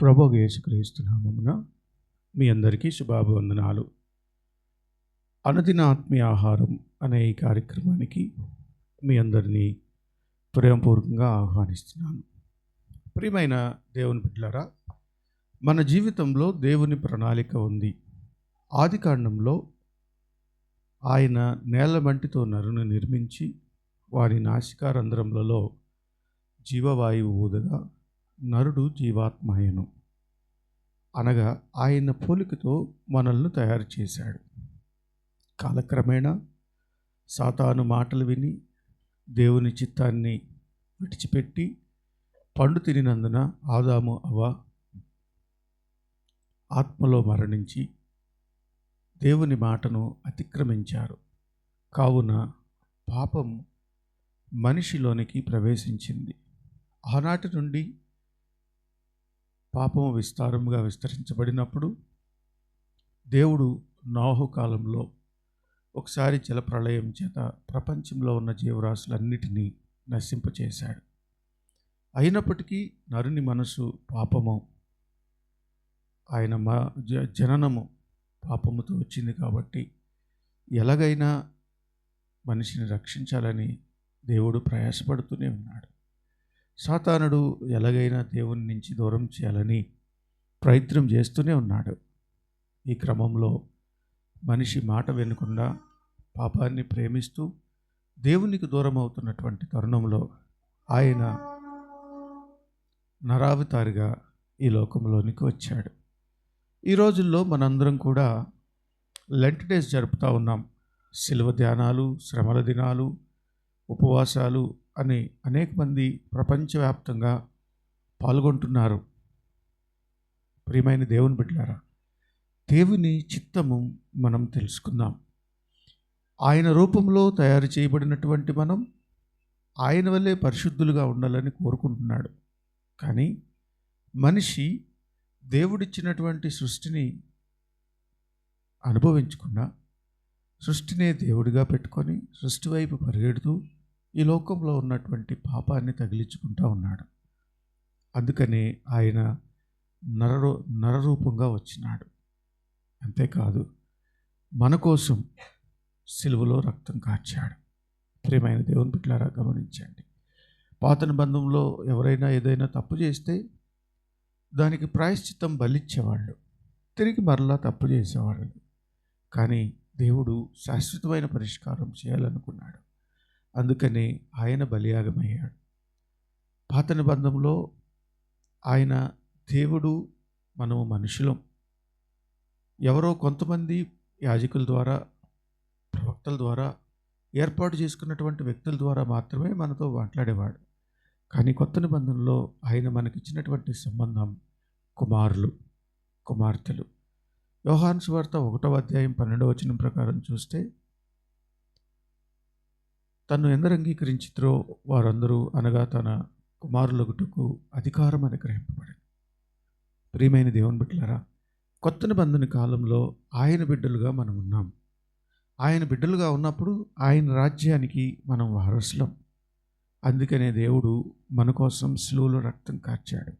ప్రభు యేసుక్రీస్తునామమున మీ అందరికీ శుభాభివందనాలు. అనుదిన ఆత్మీయ ఆహారం అనే ఈ కార్యక్రమానికి మీ అందరినీ ప్రేమపూర్వకంగా ఆహ్వానిస్తున్నాను. ప్రియమైన దేవుని బిడ్డలారా మన జీవితంలో దేవుని ప్రణాళిక ఉంది. ఆది కాండంలో ఆయన నేల మంటితో నరుని నిర్మించి వారి నాసికారంధ్రములలో జీవవాయువు ఊదగా నరుడు జీవాత్మాయను. అనగా ఆయన పోలికతో మనల్ని తయారు చేశాడు. కాలక్రమేణా సాతాను మాటలు విని దేవుని చిత్తాన్ని విడిచిపెట్టి పండు తినినందున ఆదాము అవ ఆత్మలో మరణించి దేవుని మాటను అతిక్రమించారు. కావున పాపం మనిషిలోనికి ప్రవేశించింది. ఆనాటి నుండి పాపము విస్తారముగా విస్తరించబడినప్పుడు దేవుడు నాహు కాలంలో ఒకసారి జలప్రళయం చేత ప్రపంచంలో ఉన్న జీవరాశులన్నిటినీ నశింపచేశాడు. అయినప్పటికీ నరుని మనసు పాపము ఆయన మ జ- జననము పాపముతో వచ్చింది కాబట్టి ఎలాగైనా మనిషిని రక్షించాలని దేవుడు ప్రయాసపడుతూనే ఉన్నాడు. సాతానుడు ఎలాగైనా దేవుని నుంచి దూరం చేయాలని ప్రయత్నం చేస్తూనే ఉన్నాడు. ఈ క్రమంలో మనిషి మాట వినకుండా పాపాన్ని ప్రేమిస్తూ దేవునికి దూరం అవుతున్నటువంటి తరుణంలో ఆయన నరావతారిగా ఈ లోకంలోనికి వచ్చాడు. ఈ రోజుల్లో మనందరం కూడా లెంట్ డేస్ జరుపుతూ ఉన్నాం. శిలువ ధ్యానాలు శ్రమల దినాలు ఉపవాసాలు అని అనేక మంది ప్రపంచవ్యాప్తంగా పాల్గొంటున్నారు. ప్రియమైన దేవుని బిడ్డారా దేవుని చిత్తము మనం తెలుసుకుందాం. ఆయన రూపంలో తయారు చేయబడినటువంటి మనం ఆయన వల్లే పరిశుద్ధులుగా ఉండాలని కోరుకుంటున్నాడు. కానీ మనిషి దేవుడిచ్చినటువంటి సృష్టిని అనుభవించకుండా సృష్టినే దేవుడిగా పెట్టుకొని సృష్టి వైపు పరిగెడుతూ ఈ లోకంలో ఉన్నటువంటి పాపాన్ని తగిలించుకుంటా ఉన్నాడు. అందుకనే ఆయన నరరూ నరరూపంగా వచ్చినాడు. అంతేకాదు మన కోసం సిలువలో రక్తం కార్చాడు. ప్రియమైన దేవుని బిడ్డలారా గమనించండి. పాత నిబంధంలో ఎవరైనా ఏదైనా తప్పు చేస్తే దానికి ప్రాయశ్చిత్తం బలిచ్చేవాళ్ళు తిరిగి మరలా తప్పు చేసేవాళ్ళు. కానీ దేవుడు శాశ్వతమైన పరిష్కారం చేయాలనుకున్నాడు. అందుకనే ఆయన బలియాగమయ్యాడు. పాత నిబంధంలో ఆయన దేవుడు మనము మనుషులం. ఎవరో కొంతమంది యాజకుల ద్వారా ప్రవక్తల ద్వారా ఏర్పాటు చేసుకున్నటువంటి వ్యక్తుల ద్వారా మాత్రమే మనతో మాట్లాడేవాడు. కానీ కొత్త నిబంధనలో ఆయన మనకిచ్చినటువంటి సంబంధం కుమారులు కుమార్తెలు. యోహాన్స్ వార్త ఒకటో అధ్యాయం పన్నెండవ వచనం ప్రకారం చూస్తే తను ఎందరు అంగీకరించిద్రో వారందరూ అనగా తన కుమారులగుటకు అధికారం అనుగ్రహింపబడింది. ప్రియమైన దేవుని బిడ్డలారా కొత్త నిబంధన కాలంలో ఆయన బిడ్డలుగా మనం ఉన్నాం. ఆయన బిడ్డలుగా ఉన్నప్పుడు ఆయన రాజ్యానికి మనం వారసులం. అందుకనే దేవుడు మన కోసం సిలువలో రక్తం కార్చాడు.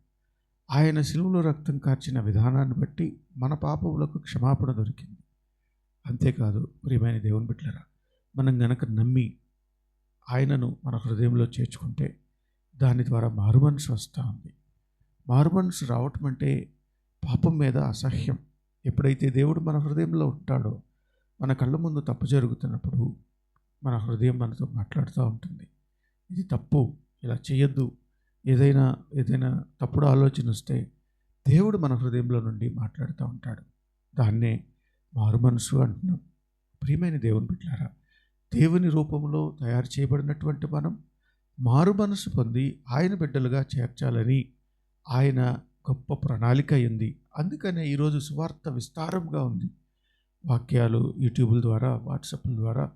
ఆయన సిలువలో రక్తం కార్చిన విధానాన్ని బట్టి మన పాపములకు క్షమాపణ దొరికింది. అంతేకాదు ప్రియమైన దేవుని బిడ్డలరా మనం గనక నమ్మి ఆయనను మన హృదయంలో చేర్చుకుంటే దాని ద్వారా మారుమనసు వస్తూ ఉంది. మారుమనసు రావటం అంటే పాపం మీద అసహ్యం. ఎప్పుడైతే దేవుడు మన హృదయంలో ఉంటాడో మన కళ్ళ ముందు తప్పు జరుగుతున్నప్పుడు మన హృదయం మనతో మాట్లాడుతూ ఉంటుంది. ఇది తప్పు ఇలా చేయొద్దు ఏదైనా ఏదైనా తప్పుడు ఆలోచన వస్తే దేవుడు మన హృదయంలో నుండి మాట్లాడుతూ ఉంటాడు. దాన్నే మారు మనసు అంటున్నాం. ప్రియమైన దేవుని బిడ్డారా దేవుని రూపంలో తయారు చేయబడినటువంటి మనం మారు మనసు పొంది ఆయన బిడ్డలుగా చేర్చాలని ఆయన గొప్ప ప్రణాళిక అయింది. అందుకనే ఈరోజు సువార్త విస్తారంగా ఉంది. వాక్యాలు యూట్యూబ్ల ద్వారా వాట్సాప్ల ద్వారా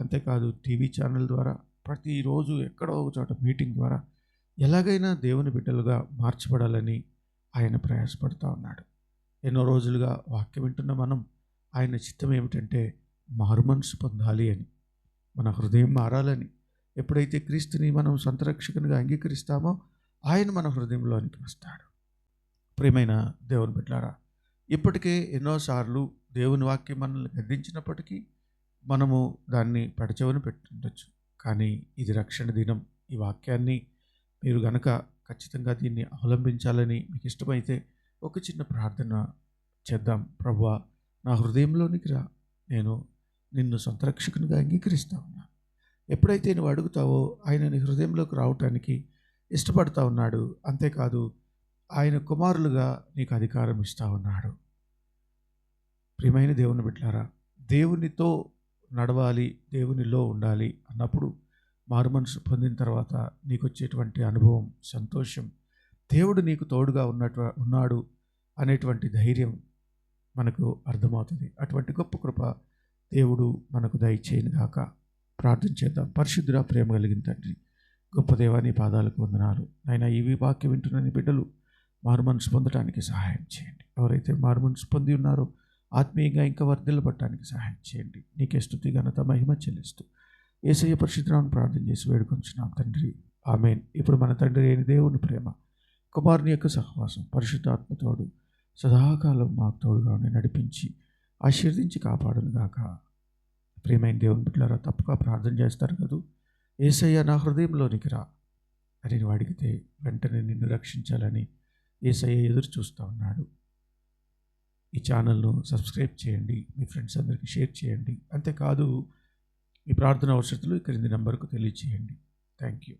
అంతేకాదు టీవీ ఛానల్ ద్వారా ప్రతిరోజు ఎక్కడో ఒక చోట మీటింగ్ ద్వారా ఎలాగైనా దేవుని బిడ్డలుగా మార్చబడాలని ఆయన ప్రయాసపడుతూ ఉన్నాడు. ఎన్నో రోజులుగా వాక్యం వింటున్న మనం ఆయన చిత్తం ఏమిటంటే మారుమనసు పొందాలి అని. మన హృదయం మారాలని ఎప్పుడైతే క్రీస్తుని మనం సంతరక్షకునిగా అంగీకరిస్తామో ఆయన మన హృదయంలోనికి వస్తాడు. ప్రియమైన దేవుని బిడ్డారా ఇప్పటికే ఎన్నోసార్లు దేవుని వాక్యం మనల్ని గద్దించినప్పటికీ మనము దాన్ని పడచవని పెట్టుండొచ్చు. కానీ ఇది రక్షణ దినం. ఈ వాక్యాన్ని మీరు గనక ఖచ్చితంగా దీన్ని అవలంబించాలని మీకు ఇష్టమైతే ఒక చిన్న ప్రార్థన చేద్దాం. ప్రభా నా హృదయంలోనికి రా. నేను నిన్ను సొంత రక్షకునిగా అంగీకరిస్తా ఉన్నా ఎప్పుడైతే నువ్వు అడుగుతావో ఆయన నీ హృదయంలోకి రావటానికి ఇష్టపడతా ఉన్నాడు అంతేకాదు ఆయన కుమారులుగా నీకు అధికారం ఇస్తా ఉన్నాడు. ప్రియమైన దేవుని బిడ్డారా దేవునితో నడవాలి దేవునిలో ఉండాలి అన్నప్పుడు మారు మనసు పొందిన తర్వాత నీకు వచ్చేటువంటి అనుభవం సంతోషం దేవుడు నీకు తోడుగా ఉన్నట్టు ఉన్నాడు అనేటువంటి ధైర్యం మనకు అర్థమవుతుంది. అటువంటి గొప్ప కృప దేవుడు మనకు దయచేయను గాక. ప్రార్థన చేద్దాం. పరిశుద్ధుడ ప్రేమ కలిగిన తండ్రి గొప్ప దేవాని పాదాలకు వందనాలు. అయినా ఈ వాక్యం వింటున్న నీ బిడ్డలు మారు మనసు పొందడానికి సహాయం చేయండి. ఎవరైతే మారుమనసు పొంది ఉన్నారో ఆత్మీయంగా ఇంకా వర్ధిల్లబట్టడానికి సహాయం చేయండి. నీకే స్థుతి ఘనత మహిమ చెల్లిస్తూ ఏసయ్య పరిశుద్ధరావును ప్రార్థన చేసి వేడుకొంచున్నాం తండ్రి. ఆమెన్. ఇప్పుడు మన తండ్రి అయిన దేవుని ప్రేమ కుమారుని యొక్క సహవాసం పరిశుద్ధాత్మతోడు సదాకాలం మాకు తోడుగా నడిపించి ఆశీర్దించి కాపాడును గాక ప్రియమైన దేవుని బిడ్డలారా తప్పుగా ప్రార్థన చేస్తారు కదూ. ఏసయ్య నా హృదయంలోనికి రా. అని నువ్వు అడిగితే వెంటనే నిన్ను రక్షించాలని ఏసయ్య ఎదురు చూస్తూ ఉన్నాడు. ఈ ఛానల్ను సబ్స్క్రైబ్ చేయండి మీ ఫ్రెండ్స్ అందరికీ షేర్ చేయండి. అంతేకాదు మీ ప్రార్థన అవసరతలు ఈ క్రింది నెంబర్కు తెలియచేయండి. Thank you.